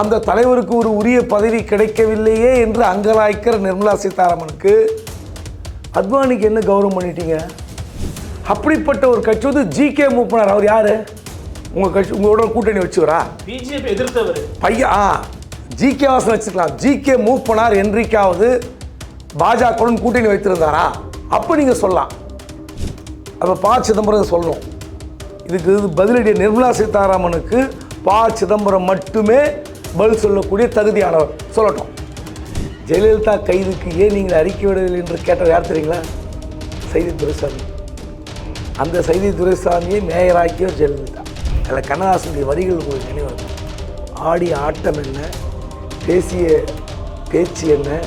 அந்த தலைவருக்கு ஒரு உரிய பதவி கிடைக்கவில்லையே என்று அங்கலாய்க்கிற நிர்மலா சீதாராமனுக்கு அத்வானிக்கு என்ன கௌரவம் பண்ணிட்டீங்க? அப்படிப்பட்ட ஒரு கட்சி வந்து ஜி கே மூப்பனார் அவர் யாரு? உங்க கட்சி உங்களோட கூட்டணி வச்சுக்கிறா பிஜேபி எதிர்த்தவர். பையன் ஆ ஜி கே வாசன் வச்சுக்கலாம். ஜி கே மூப்பனார் என்றைக்காவது பாஜகவுடன் கூட்டணி வைத்திருந்தாரா? அப்போ நீங்கள் சொல்லலாம். அப்போ ப சிதம்பரம் சொல்லணும். இதுக்கு இது பதிலடி நிர்மலா சீதாராமனுக்கு ப சிதம்பரம் மட்டுமே பதில் சொல்லக்கூடிய தகுதியானவர். சொல்லட்டும். ஜெயலலிதா கைதுக்கு ஏன் நீங்கள் அறிக்கை விடவில்லை என்று கேட்டவர் யார் தெரியுங்களா? செய்தி துரைசாமி. அந்த செய்தி துரைசாமியை மேயராக்கியவர் ஜெயலலிதா. அதில் கண்ணதாசனுடைய வரிகள் ஒரு நினைவு இருக்கும். ஆடிய ஆட்டம் என்ன? பேசிய பேச்சு என்ன?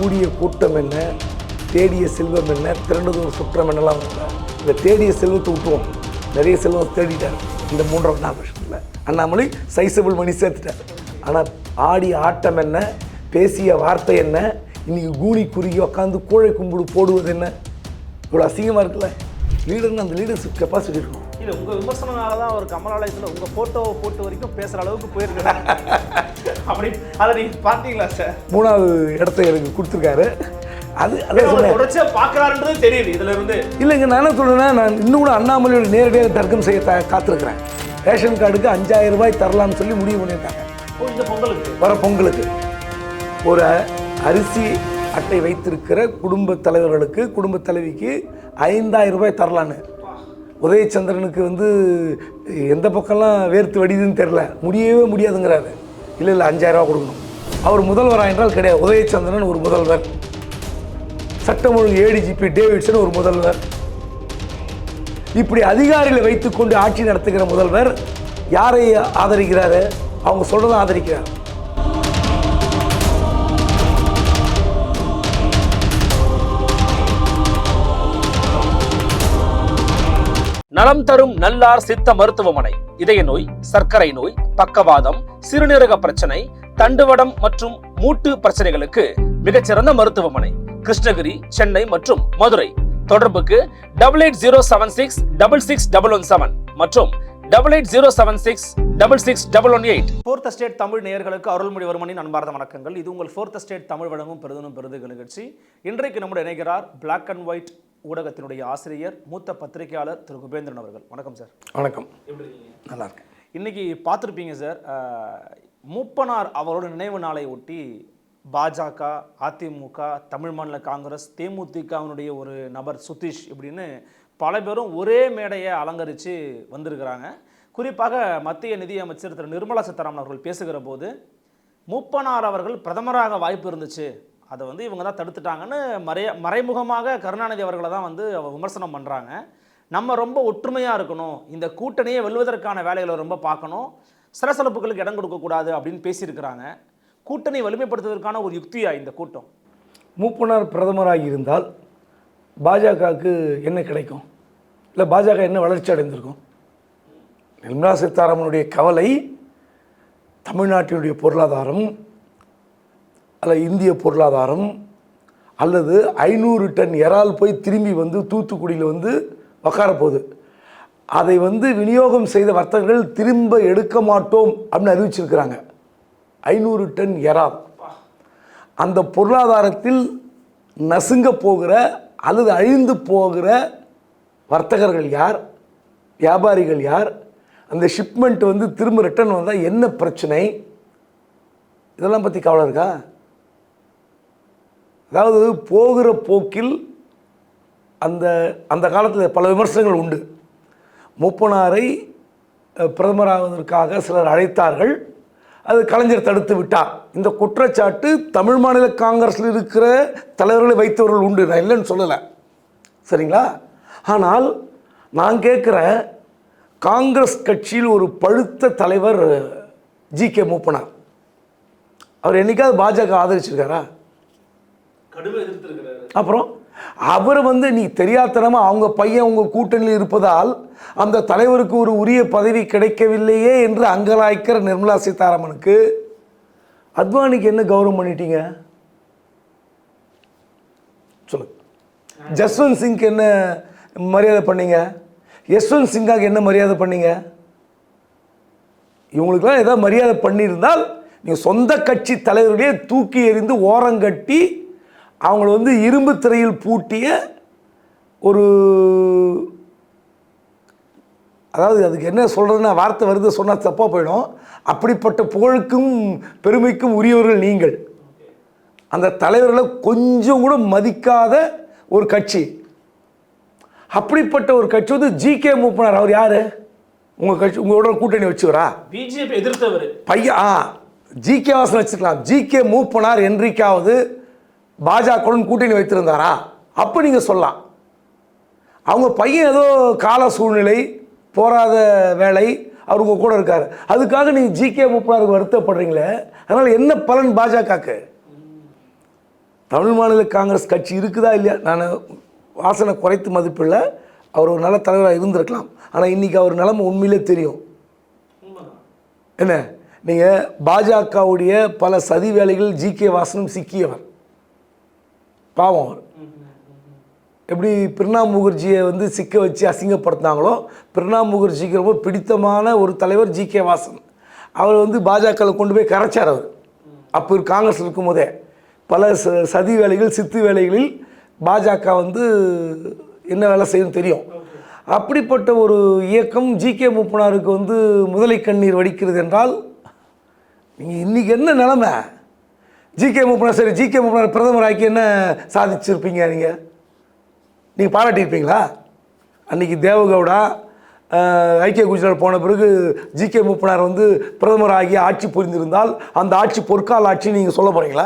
கூடிய கூட்டம் என்ன? தேடிய செல்வம் என்ன? திரண்டதொரு சுற்றம் என்னலாம் இந்த தேடிய செல்வத்தை விட்டுவோம் நிறைய செல்வம் தேடிட்டார். இந்த மூன்றாம் நாள் அண்ணாமலை சைசபிள் மணி சேர்த்துட்டார். ஆனால் ஆடிய ஆட்டம் என்ன? பேசிய வார்த்தை என்ன? இன்னைக்கு கூனி குறுகி உட்காந்து கோழை கும்பிடு போடுவது என்ன? இவ்வளோ அசிங்கமாக இருக்குல்ல? லீடர்னு அந்த லீடர்ஷிப் கெப்பாசிட்டி இருக்கும் இல்ல உங்க விமர்சனனால தான் அவர் கமலாலயத்துல உங்க போட்டோவை போட்டு வரைக்கும் பேசுற அளவுக்கு போயிருக்கிறார் அப்படி அதை நீங்க பாத்தீங்களா சார் மூணாவது இடத்த எனக்கு கொடுத்துருக்காரு. அது அதான் அவர் சொன்னேன். தொடர்ச்சியா பாக்குறாருன்றது தெரியுது இதுல இருந்து. இல்லைங்க நான் என்ன சொல்றேன்னா நான் இன்னும் கூட அண்ணாமலையோட நேரடியாக தர்க்கம் செய்ய காத்திருக்கிறேன். ரேஷன் கார்டுக்கு அஞ்சாயிரம் ரூபாய் தரலாம்னு சொல்லி முடிவு பண்ணியிருக்காங்க. இந்த பொங்கலுக்கு? வர பொங்கலுக்கு. ஒரு அரிசி அட்டை வைத்திருக்கிற குடும்ப தலைவர்களுக்கு குடும்ப தலைவிக்கு ஐந்தாயிரம் ரூபாய் தரலான்னு. உதயச்சந்திரனுக்கு வந்து எந்த பக்கம்லாம் வேர்த்து வடிதுன்னு தெரில முடியவே முடியாதுங்கிறாரு. இல்லை இல்லை அஞ்சாயிரம் ரூபாய் கொடுக்கணும். அவர் முதல்வரா என்றால் கிடையாது. உதயச்சந்திரன் ஒரு முதல்வர். சட்டம் ஒழுங்கு ஏடிஜிபி டேவிட்சன் ஒரு முதல்வர். இப்படி அதிகாரிகளை வைத்துக்கொண்டு ஆட்சி நடத்துகிற முதல்வர் யாரை ஆதரிக்கிறாரு? அவங்க சொல்றதை ஆதரிக்கிறார். நலம் தரும் நல்லார் சித்த மருத்துவமனை இதய நோய் சர்க்கரை நோய் பக்கவாதம் சிறுநீரக பிரச்சனை தண்டுவடம் மற்றும் மூட்டு பிரச்சனைகளுக்கு மிகச்சிறந்த மருத்துவமனை கிருஷ்ணகிரி சென்னை மற்றும் மதுரை. தொடர்புக்கு double eight zero seven six double six double one seven மற்றும் double eight zero seven six double six double one eight fourth state Tamil நேயர்களுக்கு அருள்மொழிவர்மனின் அன்பார்ந்த வணக்கங்கள். இது உங்கள் ஃபோர்த் ஸ்டேட் தமிழ் வழங்கும் பெருதனும் பெருதுக நிகழ்ச்சி. இன்றைக்கு நம்முடைய இணைகிறார் பிளாக் அண்ட் ஒயிட் ஊடகத்தினுடைய ஆசிரியர் மூத்த பத்திரிகையாளர் திரு குபேந்திரன் அவர்கள். வணக்கம் சார் வணக்கம். நல்லா இருக்கேன். இன்னைக்கு பார்த்துருப்பீங்க சார் மூப்பனார் அவரோட நினைவு நாளை ஒட்டி பாஜக அதிமுக தமிழ் மாநில காங்கிரஸ் தேமுதிகவினுடைய ஒரு நபர் சுதீஷ் இப்படின்னு பல பேரும் ஒரே மேடையை அலங்கரித்து வந்திருக்கிறாங்க. குறிப்பாக மத்திய நிதியமைச்சர் திரு நிர்மலா சீதாராமன் அவர்கள் பேசுகிற போது மூப்பனார் அவர்கள் பிரதமராக வாய்ப்பு இருந்துச்சு. அதை வந்து இவங்க தான் தடுத்துட்டாங்கன்னு மறைய மறைமுகமாக கருணாநிதி அவர்களை தான் வந்து அவ விமர்சனம் பண்ணுறாங்க நம்ம ரொம்ப ஒற்றுமையாக இருக்கணும். இந்த கூட்டணியை வெல்வதற்கான வேலைகளை ரொம்ப பார்க்கணும். சலசலப்புகளுக்கு இடம் கொடுக்கக்கூடாது அப்படின்னு பேசியிருக்கிறாங்க. கூட்டணி வலிமைப்படுத்துவதற்கான ஒரு யுக்தியா இந்த கூட்டம்? மூப்பனார் பிரதமராக இருந்தால் பாஜகவுக்கு என்ன கிடைக்கும்? இல்லை பாஜக என்ன வளர்ச்சி அடைந்திருக்கும்? நிர்மலா சீதாராமனுடைய கவலை தமிழ்நாட்டினுடைய பொருளாதாரம் அல்ல இந்திய பொருளாதாரம் அல்லது ஐநூறு டன் இறால் போய் திரும்பி வந்து தூத்துக்குடியில் வந்து உக்காரப்போகுது அதை வந்து விநியோகம் செய்த வர்த்தகர்கள் திரும்ப எடுக்க மாட்டோம் அப்படின்னு அறிவிச்சிருக்கிறாங்க. ஐநூறு டன் இறால் அந்த பொருளாதாரத்தில் நசுங்க போகிற அல்லது அழிந்து போகிற வர்த்தகர்கள் யார்? வியாபாரிகள் யார்? அந்த ஷிப்மெண்ட் வந்து திரும்ப ரிட்டர்ன் வந்தால் என்ன பிரச்சனை? இதெல்லாம் பற்றி கவலை இருக்கா? அதாவது போகிற போக்கில் அந்த அந்த காலத்தில் பல விமர்சனங்கள் உண்டு. மூப்பனாரை பிரதமராவதற்காக சிலர் அழைத்தார்கள். அது கலைஞர் தடுத்து விட்டார். இந்த குற்றச்சாட்டு தமிழ் மாநில காங்கிரஸில் இருக்கிற தலைவர்களை வைத்தவர்கள் உண்டு. நான் இல்லைன்னு சொல்லலை. சரிங்களா? ஆனால் நான் கேட்குறேன் காங்கிரஸ் கட்சியில் ஒரு பழுத்த தலைவர் ஜி. கே. மூப்பனார். அவர் என்னைக்காவது பாஜக ஆதரிச்சிருக்காரா? அப்புறம்? அவர் வந்து நீ தெரியாதனமாக அவங்க பையன் உங்கள் கூட்டணியில் இருப்பதால் அந்த தலைவருக்கு ஒரு உரிய பதவி கிடைக்கவில்லையே என்று அங்கலாய்க்கிற நிர்மலா சீதாராமனுக்கு அத்வானிக்கு என்ன கௌரவம் பண்ணிட்டீங்க? சொல்லுங்க ஜஸ்வந்த் சிங்க்கு என்ன மரியாதை பண்ணீங்க? யஸ்வந்த் சிங்காக என்ன மரியாதை பண்ணீங்க? இவங்களுக்கெல்லாம் ஏதாவது மரியாதை பண்ணியிருந்தால் நீங்கள் சொந்த கட்சி தலைவர்களே தூக்கி எறிந்து ஓரங்கட்டி அவங்கள வந்து இரும்பு திரையில் பூட்டிய ஒரு அதாவது அதுக்கு என்ன சொல்கிறதுன்னா வார்த்தை வருது சொன்னால் தப்பாக போயிடும். அப்படிப்பட்ட புகழுக்கும் பெருமைக்கும் உரியவர்கள் நீங்கள். அந்த தலைவர்களை கொஞ்சம் கூட மதிக்காத ஒரு கட்சி. அப்படிப்பட்ட ஒரு கட்சி வந்து ஜி கே மூப்பனார். அவர் யார்? உங்கள் கட்சி உங்களோட கூட்டணி வச்சுக்கிறா பிஜேபி எதிர்த்தவர். பையன் ஆ ஜி கே வாசன் வச்சுக்கலாம். ஜி கே மூப்பனார் என்றைக்காவது பாஜகவுடன் கூட்டணி வைத்திருந்தாரா? அப்போ நீங்கள் சொல்லலாம். அவங்க பையன் ஏதோ கால சூழ்நிலை போராத வேலை அவர் உங்கள் கூட இருக்கார். அதுக்காக நீங்கள் ஜிகே கே வருத்தப்படுறீங்களே? அதனால் என்ன பலன் பாஜகக்கு? தமிழ் மாநில காங்கிரஸ் கட்சி இருக்குதா இல்லையா? நான் வாசனை குறைத்து மதிப்பில் அவர் ஒரு நல்ல தலைவராக இருந்திருக்கலாம். ஆனால் இன்றைக்கி அவர் நிலைமை உண்மையிலே தெரியும். என்ன? நீங்கள் பாஜகவுடைய பல சதி வேலைகள் ஜிகே வாசனும் சிக்கியவர். பாவம் அவர். எப்படி பிரணாப் முகர்ஜியை வந்து சிக்க வச்சு அசிங்கப்படுத்தினாங்களோ பிரணாப் முகர்ஜிக்கு ரொம்ப பிடித்தமான ஒரு தலைவர் ஜி கே வாசன். அவர் வந்து பாஜகவில் கொண்டு போய் கரைச்சார் அவர். அப்போ காங்கிரஸ் இருக்கும்போதே. பல ச சதி வேலைகள் சித்து வேலைகளில் பாஜக வந்து என்ன வேலை செய்யும் தெரியும். அப்படிப்பட்ட ஒரு இயக்கம் ஜி கே முப்பனாருக்கு வந்து முதலை கண்ணீர் வடிக்கிறது என்றால் நீங்கள் இன்றைக்கி என்ன நிலமை? ஜி கே முப்பனார் சரி ஜி கே முப்பனார் பிரதமர் ஆக்கி என்ன சாதிச்சிருப்பீங்க நீங்கள் நீங்கள் பாராட்டியிருப்பீங்களா? அன்றைக்கி தேவகவுடா ஐக்கிய குஜராத் போன பிறகு ஜி கே முப்பனார் வந்து பிரதமர் ஆகி ஆட்சி புரிந்திருந்தால் அந்த ஆட்சி பொற்கால ஆட்சி நீங்கள் சொல்ல போகிறீங்களா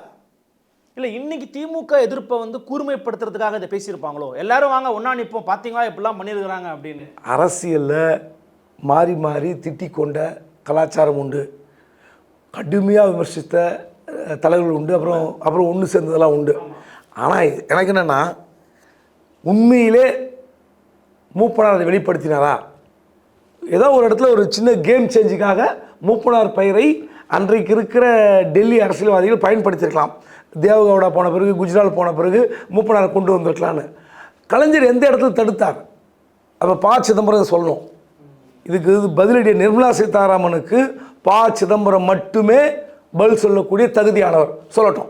இல்ல இன்னைக்கு திமுக எதிர்ப்பை வந்து கூர்மைப்படுத்துறதுக்காக இதை பேசியிருப்பாங்களோ? எல்லாரும் வாங்க ஒண்ணா நிப்போம் பாத்தீங்களா இப்படிலாம் பண்ணியிருக்கிறாங்க அப்படின்னு. அரசியலில் மாறி மாறி திட்டிக் கொண்ட கலாச்சாரம் உண்டு. கடுமையாக விமர்சித்த தலைவர்கள் உண்டு அப்புறம் அப்புறம் ஒன்று சேர்ந்ததெல்லாம் உண்டு. ஆனால் எனக்கு என்னென்னா உண்மையிலே மூப்பனார் அதை வெளிப்படுத்தினாரா? ஏதோ ஒரு இடத்துல ஒரு சின்ன கேம் சேஞ்சுக்காக மூப்பனார் பெயரை அன்றைக்கு இருக்கிற டெல்லி அரசியல்வாதிகள் பயன்படுத்தியிருக்கலாம். தேவகவுடா போன பிறகு குஜராத் போன பிறகு மூப்பனாரை கொண்டு வந்திருக்கலான்னு. கலைஞர் எந்த இடத்துல தடுத்தார்? அப்போ பா சிதம்பரம் சொல்லணும். இதுக்கு இது பதிலடி நிர்மலா சீதாராமனுக்கு பா சிதம்பரம் மட்டுமே பதில் சொல்லக்கூடிய தகுதியானவர். சொல்லட்டும்.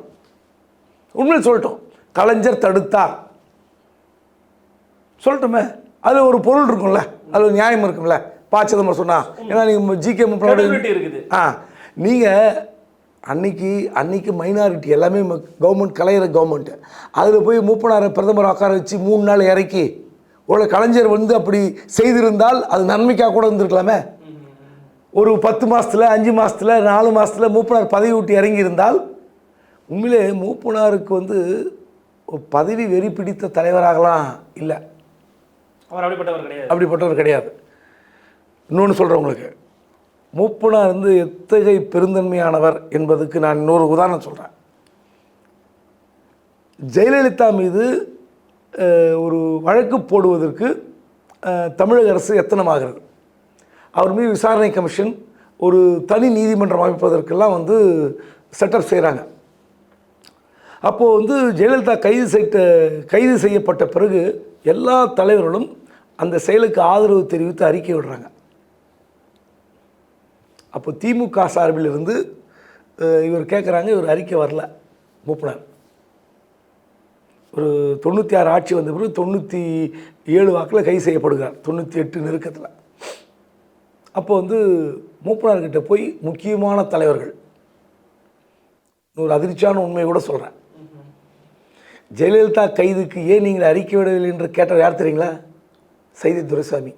உண்மையில் சொல்லட்டும். கலைஞர் தடுத்தார். சொல்லட்டுமே. அதில் ஒரு பொருள் இருக்கும்ல. அதில் நியாயம் இருக்கும்ல. ப சிதம்பரம் சொன்னா. ஏன்னா நீங்கள் ஜி கே Credibility இருக்குது. ஆ. நீங்கள் அன்னைக்கு அன்னைக்கு மைனாரிட்டி எல்லாமே கவர்மெண்ட் கலையிற கவர்மெண்ட்டு அதில் போய் மூப்பனாரை பிரதமர் உட்கார வச்சு மூணு நாள் இறக்கி ஒரு கலைஞர் வந்து அப்படி செய்திருந்தால் அது நன்மைக்காக கூட இருந்திருக்கலாமே. ஒரு பத்து மாதத்தில் அஞ்சு மாதத்தில் நாலு மாதத்தில் மூப்பனார் பதவி விட்டு இறங்கி இருந்தால் உண்மையிலே மூப்பனாருக்கு வந்து பதவி வெறி பிடித்த தலைவராகலாம் இல்லை. அவர் அப்படிப்பட்டவர் கிடையாது. அப்படிப்பட்டவர் கிடையாது. இன்னொன்று சொல்கிறேன் உங்களுக்கு. மூப்பனார் வந்து எத்தகைய பெருந்தன்மையானவர் என்பதுக்கு நான் இன்னொரு உதாரணம் சொல்கிறேன் ஜெயலலிதா மீது ஒரு வழக்கு போடுவதற்கு தமிழக அரசு எத்தனமாகிறது? அவர் மீது விசாரணை கமிஷன் ஒரு தனி நீதிமன்றம் அமைப்பதற்கெல்லாம் வந்து செட்டப் செய்கிறாங்க அப்போது வந்து ஜெயலலிதா கைது செய்த கைது செய்யப்பட்ட பிறகு எல்லா தலைவர்களும் அந்த செயலுக்கு ஆதரவு தெரிவித்து அறிக்கை விடுறாங்க. அப்போ திமுக சார்பில் இருந்து இவர் கேட்குறாங்க இவர் அறிக்கை வரல மூப்பனார். ஒரு தொண்ணூற்றி ஆறு ஆட்சி வந்த பிறகு தொண்ணூற்றி ஏழு வாக்கில் கைது செய்யப்படுகிறார் தொண்ணூற்றி எட்டு நெருக்கத்தில். அப்போ வந்து மூப்பனார்கிட்ட போய் முக்கியமான தலைவர்கள். ஒரு அதிர்ச்சியான உண்மையை கூட சொல்கிறேன் ஜெயலலிதா கைதுக்கு ஏன் நீங்கள் அறிக்கை விடவில்லை என்று கேட்டவர் யார் தெரியுங்களா? சைதி துரைசாமி.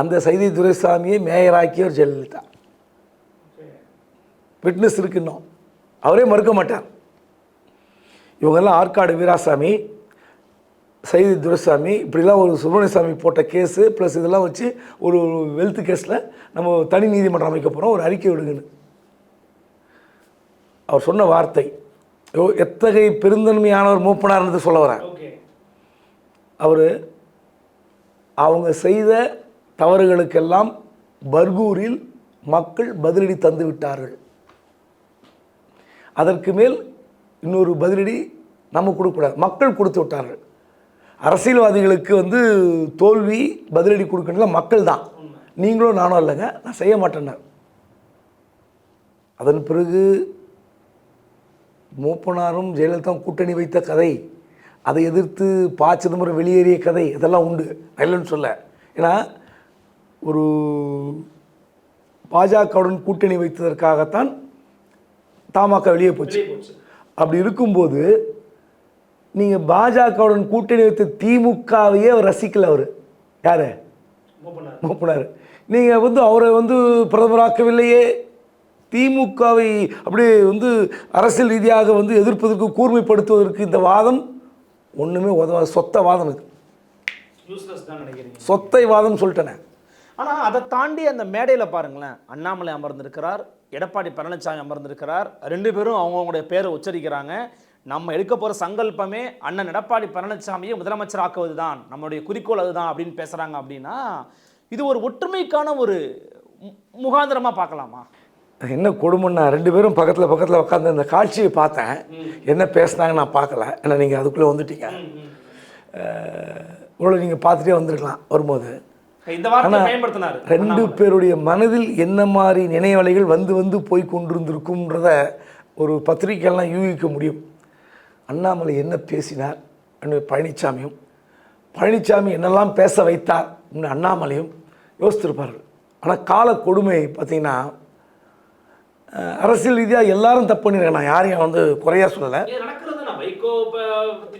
அந்த சைதி துரைசாமியை மேயராக்கியவர் ஜெயலலிதா. விட்னஸ் இருக்குன்னோம் அவரே மறுக்க மாட்டார். இவங்கெல்லாம் ஆற்காடு வீராசாமி. சைதி துரைசாமி இப்படிலாம் ஒரு சுப்பிரமணியசாமி போட்ட கேஸு ப்ளஸ் இதெல்லாம் வச்சு ஒரு வெல்த் கேஸில் நம்ம தனி நீதிமன்றம் அமைக்க போகிறோம் ஒரு அறிக்கை விடுங்கன்னு. அவர் சொன்ன வார்த்தை எத்தகைய பெருந்தன்மையானவர் மூப்பனார்னு சொல்ல வரேன் அவர் அவங்க செய்த தவறுகளுக்கெல்லாம் பர்கூரில் மக்கள் பதிலடி தந்து விட்டார்கள். அதற்கு மேல் இன்னொரு பதிலடி நம்ம கொடுக்கக்கூடாது மக்கள் கொடுத்து விட்டார்கள். அரசியல்வாதிகளுக்கு வந்து தோல்வி பதிலடி கொடுக்கணும்ல மக்கள் தான் நீங்களும் நானும் இல்லைங்க நான் செய்ய மாட்டேன்னார் அதன் பிறகு மூப்பனாரும் ஜெயலலிதாவும் கூட்டணி வைத்த கதை அதை எதிர்த்து ப. சிதம்பரம் வெளியேறிய கதை இதெல்லாம் உண்டு. இல்லைன்னு சொல்ல. ஏன்னா ஒரு பாஜகவுடன் கூட்டணி வைத்ததற்காகத்தான் தமாக வெளியே போச்சு. அப்படி இருக்கும்போது நீங்கள் பாஜகவுடன் கூட்டணி வைத்த திமுகவையே அவர் ரசிக்கல அவர். யார்? மூப்பனார். நீங்கள் வந்து அவரை வந்து பிரதமராக்கவில்லையே திமுகவை அப்படியே வந்து அரசியல் ரீதியாக வந்து எதிர்ப்பதற்கு கூர்மைப்படுத்துவதற்கு இந்த வாதம் ஒன்றுமே உதவாது சொத்த வாதம் இது. சொத்தை வாதம் சொல்லிட்டேனே. ஆனா அதை தாண்டி அந்த மேடையில பாருங்களேன். அண்ணாமலை அமர்ந்திருக்கிறார் எடப்பாடி பழனிசாமி அமர்ந்திருக்கிறார். ரெண்டு பேரும் அவங்கவுங்களுடைய பேரை உச்சரிக்கிறாங்க. நம்ம எடுக்க போற சங்கல்பமே அண்ணன் எடப்பாடி பழனிசாமியை முதலமைச்சர் ஆக்குவது தான் நம்மளுடைய குறிக்கோள் அதுதான் அப்படின்னு பேசுறாங்க அப்படின்னா இது ஒரு ஒற்றுமைக்கான ஒரு மு- முகாந்திரமா பார்க்கலாமா? என்ன கொடுமைன்னா ரெண்டு பேரும் பக்கத்தில் பக்கத்தில் உட்காந்து அந்த காட்சியை பார்த்தேன். என்ன பேசுனாங்க நான் பார்க்கல. ஏன்னா நீங்கள் அதுக்குள்ளே வந்துட்டீங்க. இவ்வளோ நீங்கள் பார்த்துட்டே வந்திருக்கலாம் வரும்போது. பயன்படுத்தினாரு. ரெண்டு பேருடைய மனதில் என்ன மாதிரி நினைவலைகள் வந்து வந்து போய் கொண்டிருந்திருக்கும்ன்றத ஒரு பத்திரிக்கையெல்லாம் யூகிக்க முடியும். அண்ணாமலை என்ன பேசினார் பழனிசாமியும் பழனிசாமி என்னெல்லாம் பேச வைத்தார் அண்ணாமலையும் யோசித்திருப்பார்கள். ஆனால் கால கொடுமை பார்த்தீங்கன்னா அரசியல் ரீதியாக எல்லாரும் தப்பு பண்ணிருக்கேன் நான் யாரையும் வந்து குறையா சொல்லலை.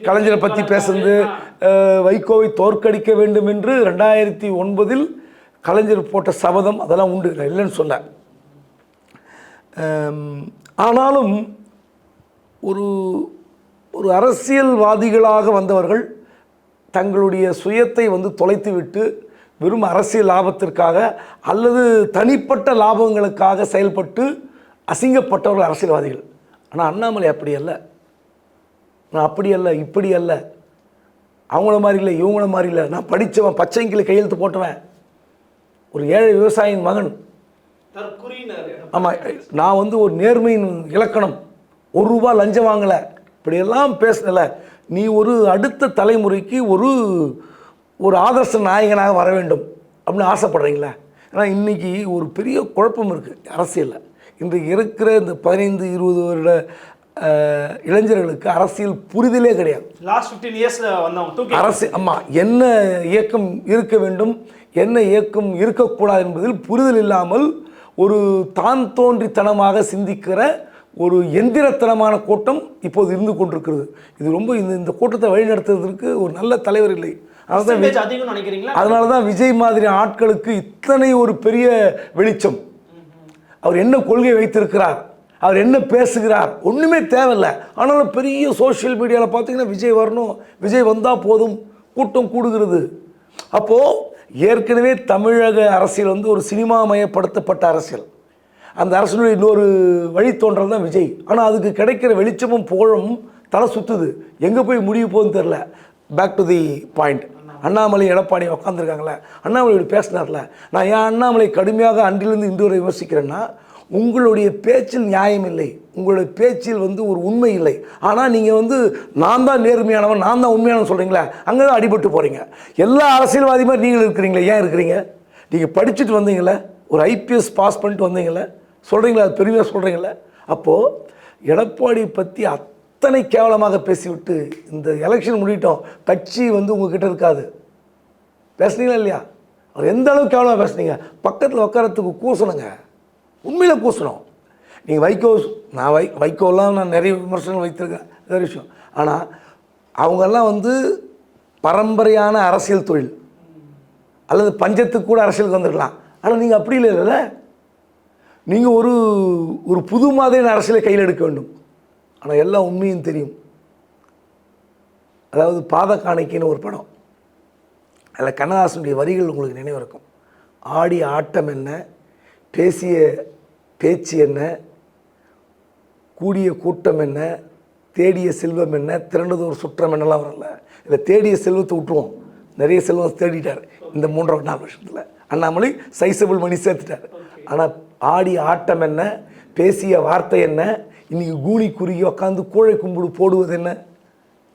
கலைஞரை பற்றி பேசுனது அஹ், வைகோவை தோற்கடிக்க வேண்டும் என்று ரெண்டாயிரத்தி ஒன்பதில் கலைஞர் போட்ட சபதம் அதெல்லாம் உண்டு. இல்லைன்னு சொல்ல. ஆனாலும் ஒரு ஒரு அரசியல்வாதிகளாக வந்தவர்கள் தங்களுடைய சுயத்தை வந்து தொலைத்துவிட்டு வெறும் அரசியல் லாபத்திற்காக அல்லது தனிப்பட்ட லாபங்களுக்காக செயல்பட்டு அசிங்கப்பட்டவர்கள் அரசியல்வாதிகள். ஆனால் அண்ணாமலை அப்படி அல்ல. நான் அப்படி அல்ல இப்படி அல்ல. அவங்கள மாதிரி இல்லை இவங்கள மாதிரி இல்லை. நான் படித்தவன் பச்சைங்கில கையெழுத்து போட்டவன். ஒரு ஏழை விவசாயியின் மகன். ஆமாம் நான் வந்து ஒரு நேர்மையின் இலக்கணம். ஒரு ரூபா லஞ்சம் வாங்கலை. இப்படியெல்லாம் பேசல நீ ஒரு அடுத்த தலைமுறைக்கு ஒரு ஒரு ஆதர்ச நாயகனாக வர வேண்டும் அப்படின்னு ஆசைப்படுறீங்களா? ஏன்னா இன்றைக்கி ஒரு பெரிய குழப்பம் இருக்குது அரசியலில். இன்றைக்கு இருக்கிற இந்த பதினைந்து இருபது வருட இளைஞர்களுக்கு அரசியல் புரிதலே கிடையாது. லாஸ்ட் ஃபிஃப்டீன் இயர்ஸ்ல வந்தவங்க அரசு ஆமாம் என்ன இயக்கம் இருக்க வேண்டும் என்ன இயக்கம் இருக்கக்கூடாது என்பதில் புரிதல் இல்லாமல் ஒரு தான் தோன்றித்தனமாக சிந்திக்கிற ஒரு எந்திரத்தனமான கூட்டம் இப்போது இருந்து கொண்டிருக்கிறது. இது ரொம்ப இந்த இந்த கூட்டத்தை வழிநடத்துவதற்கு ஒரு நல்ல தலைவர் இல்லை. அதனால தான் விஜய் மாதிரி ஆட்களுக்கு இத்தனை ஒரு பெரிய வெளிச்சம். அவர் என்ன கொள்கை வைத்திருக்கிறார்? அவர் என்ன பேசுகிறார்? ஒன்றுமே தேவையில்லை. ஆனாலும் பெரிய சோஷியல் மீடியாவில் பார்த்தீங்கன்னா விஜய் வரணும் விஜய் வந்தால் போதும் கூட்டம் கூடுகிறது. அப்போது ஏற்கனவே தமிழக அரசியல் வந்து ஒரு சினிமாமயப்படுத்தப்பட்ட அரசியல். அந்த அரசனுடைய இன்னொரு வழி தோன்றல் தான் விஜய். ஆனால் அதுக்கு கிடைக்கிற வெளிச்சமும் புகழும் தலை சுற்றுது எங்கே போய் முடிவு போகுதுன்னு தெரில back to the point Annamalai Edappadi உட்காந்துருக்காங்களே Annamalai இப்படி பேசினார்ல. நான் ஏன் அண்ணாமலை கடுமையாக அன்றிலிருந்து இன்று வரை விமர்சிக்கிறேன்னா உங்களுடைய பேச்சில் நியாயம் இல்லை. உங்களுடைய பேச்சில் வந்து ஒரு உண்மை இல்லை. ஆனால் நீங்கள் வந்து நான் தான் நேர்மையானவன் நான் தான் உண்மையானவன் சொல்கிறீங்களே அங்கே தான் அடிபட்டு போகிறீங்க எல்லா அரசியல்வாதி மாதிரி நீங்கள் இருக்கிறீங்களே ஏன் இருக்கிறீங்க? நீங்கள் படிச்சுட்டு வந்தீங்களே ஒரு ஐபிஎஸ் பாஸ் பண்ணிட்டு வந்தீங்களே சொல்கிறீங்களா அது பெருமையாக சொல்கிறீங்கள அப்போது எடப்பாடி பற்றி அத்தனை கேவலமாக பேசிவிட்டு இந்த எலெக்ஷன் முடிட்டோம் கட்சி வந்து உங்ககிட்ட இருக்காது. பேசுனீங்களா இல்லையா? அவர் எந்த அளவுக்கு கேவலமாக பேசுனீங்க? பக்கத்தில் உட்காரத்துக்கு கூசணுங்க. உண்மையில் கூசணும். நீங்கள் வைகோ நான் வை வைகோலாம் நான் நிறைய விமர்சனங்கள் வைத்திருக்கேன். வேறு விஷயம். ஆனால் அவங்கெல்லாம் வந்து பரம்பரையான அரசியல் தொழில். அல்லது பஞ்சத்துக்கு கூட அரசியலுக்கு வந்திருக்கலாம். ஆனால் நீங்கள் அப்படி இல்லை நீங்கள் ஒரு ஒரு புது மாதிரியான அரசியலை கையில் எடுக்க வேண்டும். ஆனால் எல்லா உண்மையும் தெரியும். அதாவது பாத காணிக்கைன்னு ஒரு படம். அதில் கண்ணதாசனுடைய வரிகள் உங்களுக்கு நினைவு இருக்கும். ஆடிய ஆட்டம் என்ன? பேசிய பேச்சு என்ன? கூடிய கூட்டம் என்ன? தேடிய செல்வம் என்ன? திரண்டதோர் சுற்றம் என்னலாம் வரல இல்லை தேடிய செல்வத்தை விட்டுருவோம். நிறைய செல்வம் தேடிட்டார் இந்த மூன்றாவது நாலு வருஷத்தில். அண்ணாமலை சைசபிள் மணி சேர்த்துட்டார். ஆனால் ஆடிய ஆட்டம் என்ன? பேசிய வார்த்தை என்ன? இன்னைக்கு கூனி குறுகி உட்காந்து கோழை கும்பிடு போடுவது என்ன?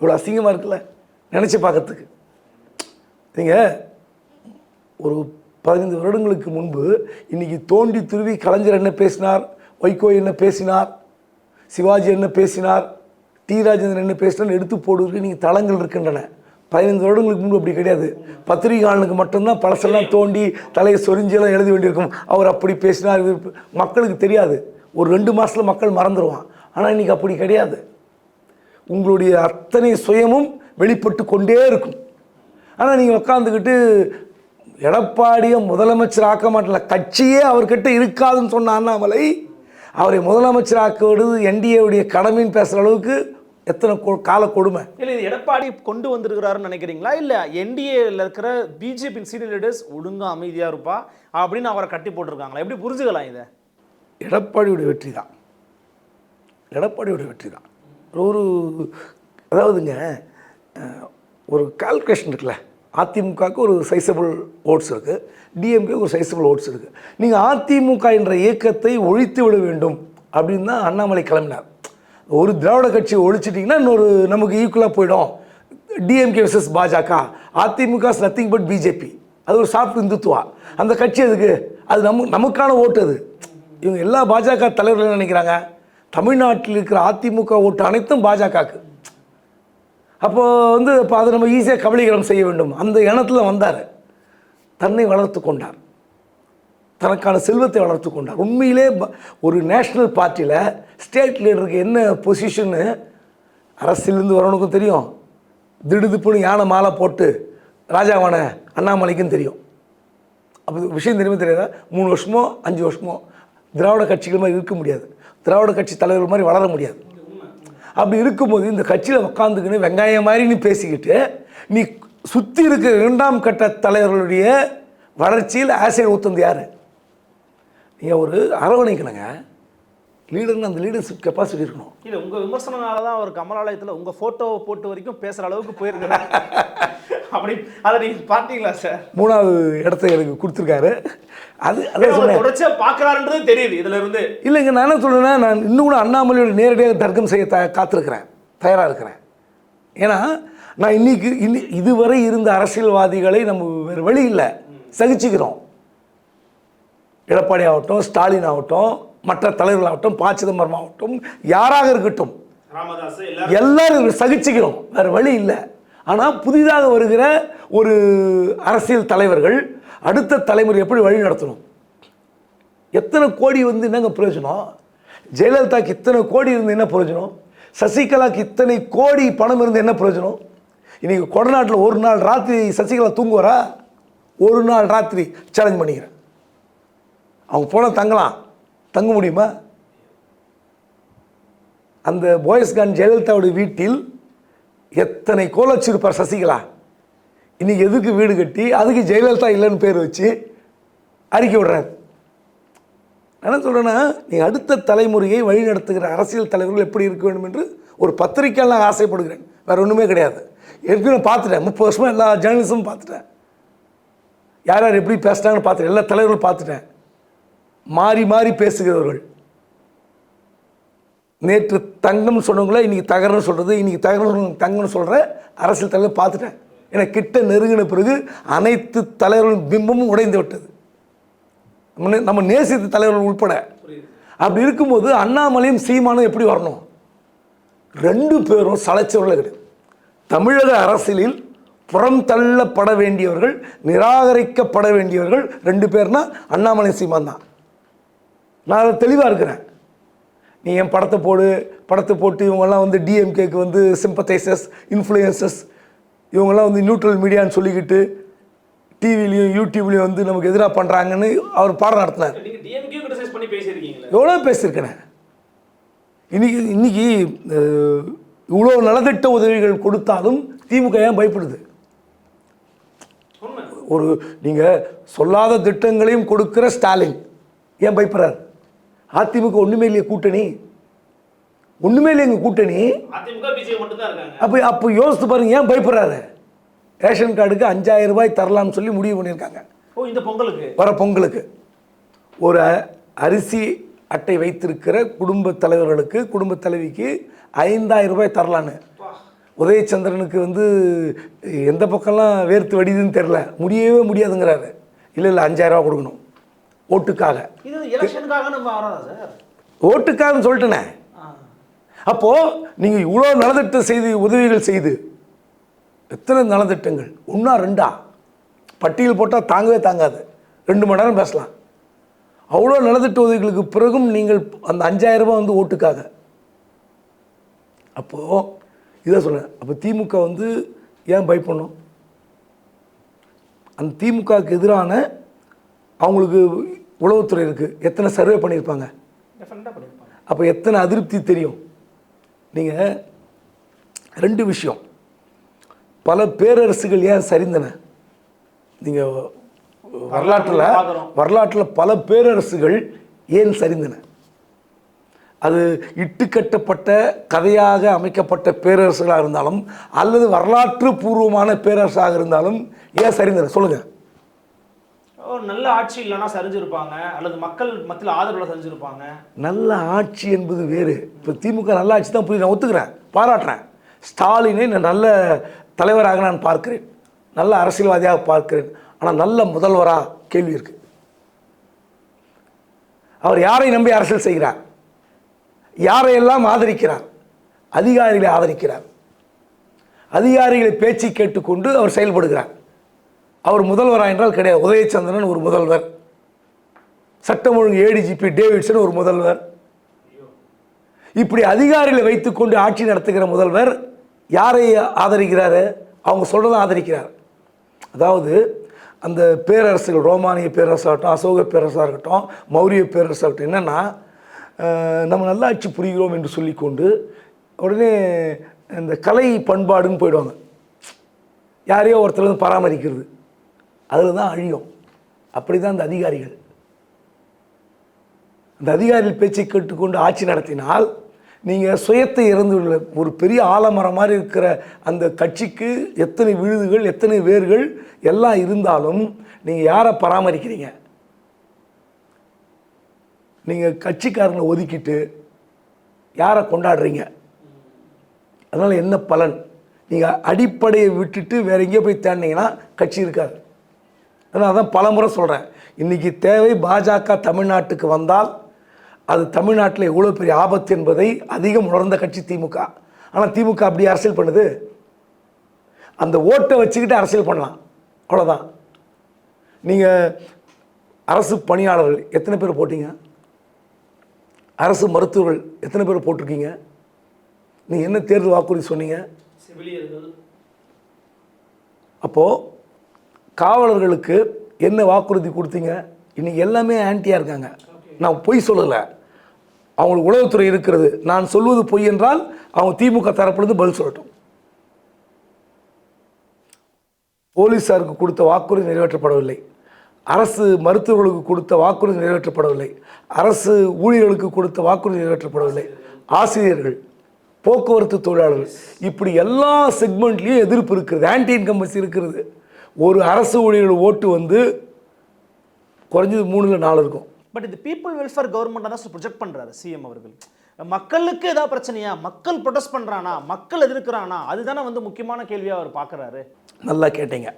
இவ்வளோ அசிங்கமாக இருக்குல்ல? நினச்சி பார்க்கறதுக்கு. நீங்கள் ஒரு பதினைந்து வருடங்களுக்கு முன்பு இன்னைக்கு தோண்டி துருவி கலைஞர் என்ன பேசினார்? வைகோ என்ன பேசினார்? சிவாஜி என்ன பேசினார்? டி. ராஜேந்திரன் என்ன பேசினார் எடுத்து போடுவதற்கு நீங்கள் தளங்கள் இருக்கின்றன. பதினைந்து வருடங்களுக்கு முன்பு அப்படி கிடையாது. பத்திரிகையாளனுக்கு மட்டும்தான் பழசெல்லாம் தோண்டி தலையை சொரிஞ்செல்லாம் எழுத வேண்டியிருக்கும் அவர் அப்படி பேசினார். மக்களுக்கு தெரியாது. ஒரு ரெண்டு மாதத்தில் மக்கள் மறந்துடுவான் ஆனால் இன்னைக்கு அப்படி கிடையாது. உங்களுடைய அத்தனை சுயமும் வெளிப்பட்டு கொண்டே இருக்கும். ஆனால் நீங்கள் உட்காந்துக்கிட்டு எடப்பாடியை முதலமைச்சர் ஆக்க மாட்டல கட்சியே அவர்கிட்ட இருக்காதுன்னு சொன்ன அண்ணாமலை அவரை முதலமைச்சர் ஆக்குவது என்டிஏவுடைய கடமைன்னு பேசுகிற அளவுக்கு எத்தனை கொ- கால கொடுமை? இல்லை இது எடப்பாடி கொண்டு வந்திருக்கிறாருன்னு நினைக்கிறீங்களா? இல்லை என்டிஏல இருக்கிற பிஜேபி சீனியர் லீடர்ஸ் ஒழுங்கா அமைதியா இருப்பா அப்படின்னு அவரை கட்டி போட்டிருக்காங்களா? எப்படி புரிஞ்சுக்கலாம் இதை? எடப்பாடியோட வெற்றி தான் எடப்பாடியோட வெற்றி தான் ஒரு அதாவதுங்க ஒரு கால்குலேஷன் இருக்குல்ல? அதிமுகவுக்கு ஒரு சைசபிள் ஓட்ஸ் இருக்குது டிஎம்கே ஒரு சைசபிள் ஓட்ஸ் இருக்குது நீங்கள் அதிமுக என்ற இயக்கத்தை ஒழித்து விட வேண்டும் அப்படின்னு தான் அண்ணாமலை கிளம்பினார். ஒரு திராவிட கட்சியை ஒழிச்சிட்டிங்கன்னா இன்னொரு நமக்கு ஈக்குவலாக போயிடும். டிஎம்கே விசஸ் பாஜக அதிமுக நத்திங் பட் பிஜேபி அது ஒரு சாஃப்ட் இந்துத்துவா. அந்த கட்சி அதுக்கு அது நம்ம நமக்கான ஓட்டு அது. இவங்க எல்லா பாஜக தலைவர்கள் என்ன நினைக்கிறாங்க? தமிழ்நாட்டில் இருக்கிற அதிமுக ஓட்டு அனைத்தும் பாஜகவுக்கு அப்போது வந்து இப்போ அதை நம்ம ஈஸியாக கபலீகரம் செய்ய வேண்டும். அந்த எண்ணத்தில் வந்தார். தன்னை வளர்த்து கொண்டார். தனக்கான செல்வத்தை வளர்த்து கொண்டார். உண்மையிலே ஒரு நேஷ்னல் பார்ட்டியில் ஸ்டேட் லீடருக்கு என்ன பொசிஷன்னு அரசியலேருந்து வரவனுக்கும் தெரியும். திடுதுப்புன்னு யானை மாலை போட்டு ராஜாவான அண்ணாமலைக்கும் தெரியும். அப்போ விஷயம் தெரியுமே தெரியாதா? மூணு வருஷமோ அஞ்சு வருஷமோ திராவிட கட்சிகள் மாதிரி இருக்க முடியாது. திராவிட கட்சி தலைவர்கள் மாதிரி வளர முடியாது. அப்படி இருக்கும்போது இந்த கட்சியில் உட்காந்துக்கின்னு வெங்காயம் மாதிரி நீ பேசிக்கிட்டு நீ சுற்றி இருக்கிற இரண்டாம் கட்ட தலைவர்களுடைய வளர்ச்சியில் ஆசிட் ஊத்தந்து யார்? நீங்கள் ஒரு அரவணைக்கணுங்க. லீடர்னு அந்த லீடர்ஷிப் கெப்பாசிட்டி இருக்கணும். இல்லை உங்க விமர்சனனால தான் அவர் கமலாலயத்தில் உங்க போட்டோவை போட்டு வரைக்கும் பேசுற அளவுக்கு போயிருக்கிறார் அப்படி அதை நீங்க பார்த்தீங்களா சார் மூணாவது இடத்த எனக்கு கொடுத்துருக்காரு. அது அதான் சொன்னேன். தொடர்ச்சியா பார்க்கறாருன்றது தெரியுது இதுல இருந்து. இல்லைங்க நான் என்ன சொல்றேன்னா நான் இன்னும் கூட அண்ணாமலையோட நேரடியாக தர்க்கம் செய்ய த காத்திருக்கிறேன். தயாராக இருக்கிறேன். ஏன்னா நான் இன்னைக்கு இன்னி இதுவரை இருந்த அரசியல்வாதிகளை நம்ம வேறு வழி இல்லை. சகிச்சுக்கிறோம். எடப்பாடி ஆகட்டும் ஸ்டாலின் ஆகட்டும் மற்ற தலைவர்களாகட்டும் ப. சிதம்பரம் ஆகட்டும் யாராக இருக்கட்டும் ராமதாஸ் எல்லாரும் சகிச்சுக்கிறோம். வேறு வழி இல்லை. ஆனால் புதிதாக வருகிற ஒரு அரசியல் தலைவர்கள் அடுத்த தலைமுறை எப்படி வழி நடத்தணும்? எத்தனை கோடி வந்து என்னங்க பிரயோஜனம்? ஜெயலலிதாக்கு இத்தனை கோடி இருந்து என்ன பிரயோஜனம்? சசிகலாக்கு இத்தனை கோடி பணம் இருந்து என்ன பிரயோஜனம்? இன்னைக்கு கொடநாட்டில் ஒரு நாள் ராத்திரி சசிகலா தூங்குவாரா? ஒரு நாள் ராத்திரி சேலஞ்ச் பண்ணிக்கிறேன். அவங்க போனால் தங்கலாம். தங்க முடியுமா? அந்த போயஸ்கான் ஜெயலலிதாவுடைய வீட்டில் எத்தனை கோல் சசிகலா? இன்னைக்கு எதுக்கு வீடு கட்டி அதுக்கு ஜெயலலிதா இல்லைன்னு பேர் வச்சு அறிக்கை விடுறாரு. என்ன சொல்கிறேன்னா நீ அடுத்த தலைமுறையை வழிநடத்துகிற அரசியல் தலைவர்கள் எப்படி இருக்க வேண்டும் என்று ஒரு பத்திரிக்கையால் நான் ஆசைப்படுகிறேன். வேறு ஒன்றுமே கிடையாது. ஏற்கனவே பார்த்துட்டேன். முப்பது வருஷமாக எல்லா ஜேர்னலிசமும் பார்த்துட்டேன். யார் யார் எப்படி பேசுகிறாங்கன்னு பார்த்துட்டேன். எல்லா தலைவர்களும் பார்த்துட்டேன். மாறி மாறி பேசுகிறவர்கள். நேற்று தங்கம்னு சொன்னவங்கள இன்னைக்கு தகரன்னு சொல்கிறது இன்னைக்கு தகரம் தங்கம்னு சொல்கிற அரசியல் தலைவர் பார்த்துட்டேன். ஏன்னா கிட்ட நெருங்கின பிறகு அனைத்து தலைவர்களின் பிம்பமும் உடைந்து விட்டது. நம்ம நே- நம்ம நேசித்த தலைவர்கள் உட்பட அப்படி இருக்கும்போது அண்ணாமலையும் சீமானும் எப்படி வரணும்? ரெண்டு பேரும் சளைச்சவர்கள் கிடையாது. தமிழக அரசியலில் புறம் தள்ளப்பட வேண்டியவர்கள் நிராகரிக்கப்பட வேண்டியவர்கள் ரெண்டு பேர்னா அண்ணாமலை சீமான் தான். நான் அதில் தெளிவாக இருக்கிறேன். நீ என் படத்தை போடு படத்தை போட்டு இவங்கெல்லாம் வந்து டிஎம்கேக்கு வந்து சிம்பத்தைசர்ஸ் இன்ஃப்ளூயன்சஸ் இவங்கெல்லாம் வந்து நியூட்ரல் மீடியான்னு சொல்லிக்கிட்டு டிவிலையும் யூடியூப்லேயும் வந்து நமக்கு எதிராக பண்ணுறாங்கன்னு அவர் பாடம் நடத்தினார். எவ்வளோ பேசியிருக்கேன் இன்னைக்கு இன்னைக்கு அஹ், இவ்வளோ நலத்திட்ட உதவிகள் கொடுத்தாலும் திமுக ஏன் பயப்படுது? ஒரு நீங்கள் சொல்லாத திட்டங்களையும் கொடுக்கிற ஸ்டாலின் ஏன் பயப்படுறார்? அதிமுக ஒன்றுமே இல்லையே கூட்டணி. ஒன்றுமே இல்லை எங்கள் கூட்டணி. அப்போ அப்போ யோசித்து பாருங்க ஏன் பயப்படுறாரு? ரேஷன் கார்டுக்கு அஞ்சாயிரம் ரூபாய் தரலாம்னு சொல்லி முடிவு பண்ணியிருக்காங்க. ஓ இந்த பொங்கலுக்கு? வர பொங்கலுக்கு. ஒரு அரிசி அட்டை வைத்திருக்கிற குடும்ப தலைவர்களுக்கு குடும்ப தலைவிக்கு ஐந்தாயிரம் ரூபாய் தரலான்னு. உதயச்சந்திரனுக்கு வந்து எந்த பக்கம்லாம் வேர்த்து வடிதுன்னு தெரில முடியவே முடியாதுங்கிறாரு. இல்லை இல்லை அஞ்சாயிரம் ரூபாய் கொடுக்கணும். ஓட்டுக்காக. ஓட்டுக்காகன்னு சொல்லிட்டேனே. அப்போது நீங்கள் இவ்வளோ நலத்திட்ட செய்து உதவிகள் செய்து எத்தனை நலத்திட்டங்கள்? ஒன்றா ரெண்டா? பட்டியல் போட்டால் தாங்கவே தாங்காது. ரெண்டு மணி நேரம் பேசலாம். அவ்வளோ நலத்திட்ட உதவிகளுக்கு பிறகும் நீங்கள் அந்த அஞ்சாயிரம் ரூபாய் வந்து ஓட்டுக்காக. அப்போது இதை சொன்னேன் அப்போ திமுக வந்து ஏன் பயப்படணும்? அந்த திமுகவுக்கு எதிரான அவங்களுக்கு உளவுத்துறை இருக்குது எத்தனை சர்வே பண்ணியிருப்பாங்க? அப்போ எத்தனை அதிருப்தி தெரியும்? நீங்கள் ரெண்டு விஷயம். பல பேரரசுகள் ஏன் சரிந்தன? நீங்கள் வரலாற்றில். வரலாற்றில் பல பேரரசுகள் ஏன் சரிந்தன? அது இட்டுக்கட்டப்பட்ட கதையாக அமைக்கப்பட்ட பேரரசுகளாக இருந்தாலும் அல்லது வரலாற்று பூர்வமான பேரரசாக இருந்தாலும் ஏன் சரிந்தன? சொல்லுங்கள் ஒரு நல்ல ஆட்சி இல்லைன்னா சரிஞ்சிருப்பாங்க அல்லது மக்கள் மத்தியில் ஆதரவுல சரிஞ்சிருப்பாங்க. நல்ல ஆட்சி என்பது வேறு. இப்போ திமுக நல்ல ஆட்சி தான் புரியுது. நான் ஒத்துக்கிறேன். பாராட்டுறேன். ஸ்டாலினை நான் நல்ல தலைவராக நான் பார்க்கிறேன். நல்ல அரசியல்வாதியாக பார்க்கிறேன். ஆனால் நல்ல முதல்வராக கேள்வி இருக்கு. அவர் யாரை நம்பி அரசியல் செய்கிறார்? யாரையெல்லாம் ஆதரிக்கிறார்? அதிகாரிகளை ஆதரிக்கிறார். அதிகாரிகளை பேச்சு கேட்டுக்கொண்டு அவர் செயல்படுகிறார். அவர் முதல்வரா என்றால் கிடையாது. உதயச்சந்திரன் ஒரு முதல்வர். சட்டம் ஒழுங்கு ஏடிஜிபி டேவிட்சன் ஒரு முதல்வர். இப்படி அதிகாரிகளை வைத்துக்கொண்டு ஆட்சி நடத்துகிற முதல்வர் யாரை ஆதரிக்கிறாரு? அவங்க சொல்கிறத ஆதரிக்கிறார். அதாவது அந்த பேரரசுகள் ரோமானிய பேரரசாகட்டும் அசோக பேரரசாக இருக்கட்டும் மௌரிய பேரரசாக இருக்கட்டும் என்னென்னா நம்ம நல்லாட்சி புரிகிறோம் என்று சொல்லிக்கொண்டு உடனே இந்த கலை பண்பாடுன்னு போயிடுவாங்க. யாரையோ ஒருத்தர் வந்து பராமரிக்கிறது. அதில் தான் அழியும். அப்படி தான் அந்த அதிகாரிகள். அந்த அதிகாரிகள் பேச்சை கேட்டுக்கொண்டு ஆட்சி நடத்தினால் நீங்கள் சுயத்தை இறந்துள்ள ஒரு பெரிய ஆலமரம் மாதிரி இருக்கிற அந்த கட்சிக்கு எத்தனை விழுதுகள் எத்தனை வேர்கள் எல்லாம் இருந்தாலும் நீங்கள் யாரை பராமரிக்கிறீங்க? நீங்கள் கட்சிக்காரங்களை ஒதுக்கிட்டு யாரை கொண்டாடுறீங்க? அதனால் என்ன பலன்? நீங்கள் அடிப்படையை விட்டுட்டு வேற எங்கேயோ போய் தேடினீங்கன்னா கட்சி இருக்காது. அதனால தான் பலமுறை சொல்கிறேன் இன்றைக்கி தேவை பாஜக தமிழ்நாட்டுக்கு வந்தால் அது தமிழ்நாட்டில் எவ்வளோ பெரிய ஆபத்து என்பதை அதிகம் உணர்ந்த கட்சி திமுக. ஆனால் திமுக அப்படி அரசியல் பண்ணுது. அந்த ஓட்டை வச்சுக்கிட்டு அரசியல் பண்ணலாம். அவ்வளோதான் நீங்கள் அரசு பணியாளர்கள் எத்தனை பேர் போட்டீங்க? அரசு மருத்துவர்கள் எத்தனை பேர் போட்டிருக்கீங்க? நீங்கள் என்ன தேர்தல் வாக்குறுதி சொன்னீங்க? அப்போது காவலர்களுக்கு என்ன வாக்குறுதி கொடுத்தீங்க? இன்னைக்கு எல்லாமே ஆன்ட்டியாக இருக்காங்க. நான் பொய் சொல்லலை. அவங்களுக்கு உளவுத்துறை இருக்கிறது. நான் சொல்வது பொய் என்றால் அவங்க திமுக தரப்பிலிருந்து பதில் சொல்லட்டும். போலீஸாருக்கு கொடுத்த வாக்குறுதி நிறைவேற்றப்படவில்லை. அரசு மருத்துவர்களுக்கு கொடுத்த வாக்குறுதி நிறைவேற்றப்படவில்லை. அரசு ஊழியர்களுக்கு கொடுத்த வாக்குறுதி நிறைவேற்றப்படவில்லை. ஆசிரியர்கள் போக்குவரத்து தொழிலாளர்கள் இப்படி எல்லா செக்மெண்ட்லேயும் எதிர்ப்பு இருக்கிறது. ஆன்டி இன்கம்பன்சி இருக்கிறது. ஒரு அரசு ஊழியர்கள் ஓட்டு வந்து குறைஞ்சது மூணுல நாலு இருக்கும். பட் இது பீப்புள் வெல்ஃபேர் கவர்மெண்ட் தான் ப்ரொஜெக்ட் பண்றாரு சிஎம் அவர்கள். மக்களுக்கு ஏதாவது பிரச்சனையா? மக்கள் ப்ரொடெஸ்ட் பண்றானா? மக்கள் எதிர்க்கிறானா? அதுதானே வந்து முக்கியமான கேள்வியா அவர் பார்க்கறாரு. நல்லா கேட்டீங்க.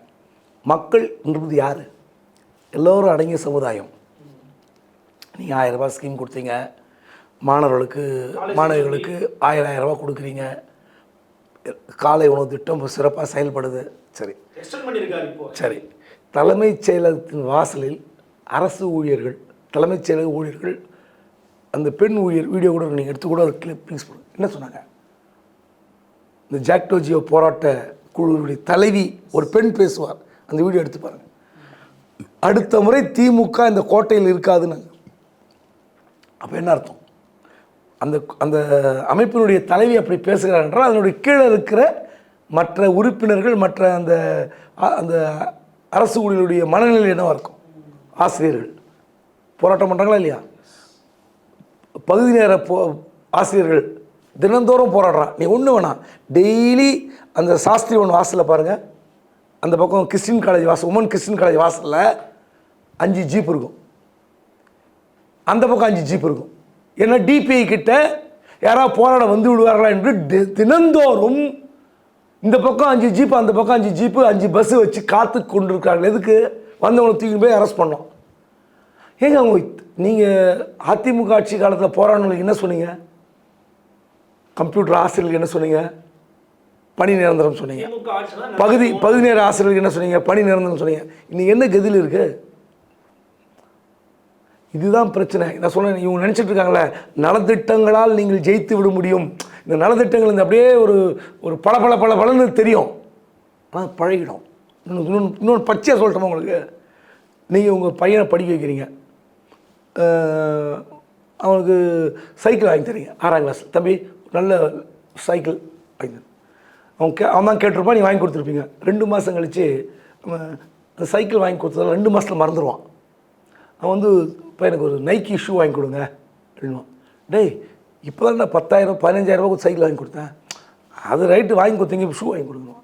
மக்கள்ன்றது யார்? எல்லோரும் அடங்கிய சமுதாயம். நீங்கள் ஆயிரம் ரூபாய் ஸ்கீம் கொடுத்தீங்க. மாணவர்களுக்கு மாணவிகளுக்கு ஆயிரம் ஆயிரம் ரூபாய் கொடுக்குறீங்க. காலை உணவு திட்டம் சிறப்பாக செயல்படுது. சரி. சரி. தலைமைச் செயலகத்தின் வாசலில் அரசு ஊழியர்கள் தலைமைச் செயலக ஊழியர்கள் அந்த பெண் ஊழியர் வீடியோ கூட நீங்கள் எடுத்து கூட ஒரு கிளிப் ப்ளீஸ் என்ன சொன்னாங்க? இந்த ஜாக்டோஜியோ போராட்ட குழுவுடைய தலைவி ஒரு பெண் பேசுவார். அந்த வீடியோ எடுத்து பாருங்க. அடுத்த முறை திமுக இந்த கோட்டையில் இருக்காதுன்னு. அப்போ என்ன அர்த்தம்? அந்த அந்த அமைப்பினுடைய தலைவி அப்படி பேசுகிறார் என்றால் அதனுடைய கீழே இருக்கிற மற்ற உறுப்பினர்கள் மற்ற அந்த அந்த அரசு ஊழியர்களுடைய மனநிலை என்னவாக இருக்கும்? ஆசிரியர்கள். போராட்டம் பண்ணுறாங்களா இல்லையா? பகுதி நேர போ ஆசிரியர்கள் தினந்தோறும் போராடுறான். நீ ஒன்று வேணாம் டெய்லி அந்த சாஸ்திரி ஒன்று வாசலில் பாருங்கள் அந்த பக்கம் கிறிஸ்டின் காலேஜ் வாசல் உமன் கிறிஸ்டின் காலேஜ் வாசலில் அஞ்சு ஜீப் இருக்கும். அந்த பக்கம் அஞ்சு ஜீப் இருக்கும். ஏன்னா டிபிஐ கிட்ட யாராவது போராட வந்து விடுவார்களா என்று தினந்தோறும் இந்த பக்கம் அஞ்சு ஜீப்பு அந்த பக்கம் அஞ்சு ஜீப்பு அஞ்சு பஸ்ஸு வச்சு காத்து கொண்டிருக்காங்க எதுக்கு? வந்தவங்களை தூக்கி போய் அரெஸ்ட் பண்ணோம் ஏங்க அவங்க நீங்கள் அதிமுக ஆட்சி காலத்தில் போராடவங்களுக்கு என்ன சொன்னீங்க? கம்ப்யூட்டர் ஆசிரியர்களுக்கு என்ன சொன்னீங்க? பணி நிரந்தரம் சொன்னீங்க. பகுதி பகுதி நேர ஆசிரியர்களுக்கு என்ன சொன்னீங்க? பணி நிரந்தரம் சொன்னீங்க. இன்னைக்கு என்ன கதியில் இருக்கு? இதுதான் பிரச்சனை. நான் சொன்னேன் இவங்க நினச்சிட்டு இருக்காங்களே நலத்திட்டங்களால் நீங்கள் ஜெயித்து விட முடியும். இந்த நலத்திட்டங்கள் இந்த அப்படியே ஒரு ஒரு பல பல பல பலன்னு தெரியும். ஆனால் பழகிடும். இன்னொன்று இன்னொன்று பச்சையாக சொல்லட்டுமா உங்களுக்கு? நீங்கள் உங்கள் பையனை படிக்க வைக்கிறீங்க. அவனுக்கு சைக்கிள் வாங்கி தரீங்க ஆறாம் கிளாஸ் தம்பி நல்ல சைக்கிள் வாங்கி தரேன். அவன் கே அவன் தான் கேட்டிருப்பான் நீ வாங்கி கொடுத்துருப்பீங்க. ரெண்டு மாதம் கழித்து அவன் அந்த சைக்கிள் வாங்கி கொடுத்ததால் ரெண்டு மாதத்தில் மறந்துடுவான் அவன் வந்து இப்போ எனக்கு ஒரு நைக்கி ஷூ வாங்கி கொடுங்க. அப்படின்வான் டேய் இப்போ தான் நான் பத்தாயிரம் பதினஞ்சாயிரம் சைக்கிள் வாங்கி கொடுத்தேன். அது ரைட்டு வாங்கி கொடுத்தீங்க இப்போ ஷூ வாங்கி கொடுக்கணும்.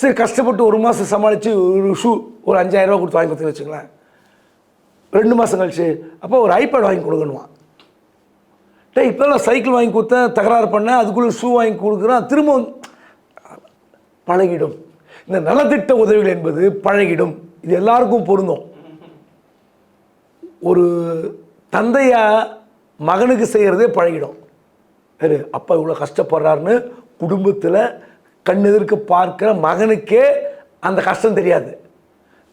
சரி கஷ்டப்பட்டு ஒரு மாதம் சமாளித்து ஒரு ஷூ ஒரு அஞ்சாயிரம் கொடுத்து வாங்கி கொடுத்தீங்கன்னு வச்சுங்களேன் ரெண்டு மாதம் கழிச்சு அப்போ ஒரு ஐபேட் வாங்கி கொடுக்கணுவான் டேய் இப்போ நான் சைக்கிள் வாங்கி கொடுத்தேன் தகராறு பண்ணேன் அதுக்குள்ளே ஷூ வாங்கி கொடுக்குறான் திரும்ப பழகிடும். இந்த நலத்திட்ட உதவிகள் என்பது பழகிடும். இது எல்லாருக்கும் பொருந்தும். ஒரு தந்தையாக மகனுக்கு செய்கிறதே பழகிடும். சரி அப்பா இவ்வளோ கஷ்டப்படுறாருன்னு குடும்பத்தில் கண்ணெதிர்க்கு பார்க்குற மகனுக்கே அந்த கஷ்டம் தெரியாது.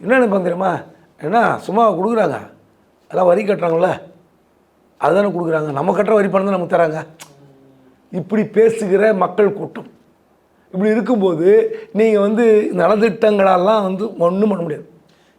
என்ன நினைப்பாங்க தெரியுமா? என்ன சும்மா கொடுக்குறாங்க. எல்லாம் வரி கட்டுறாங்கள அதுதானே கொடுக்குறாங்க. நம்ம கட்டுற வரி பணம் தான் நமக்கு தராங்க. இப்படி பேசுகிற மக்கள் கூட்டம். இப்படி இருக்கும்போது நீங்கள் வந்து நலத்திட்டங்களெல்லாம் வந்து ஒன்றும் பண்ண முடியாது.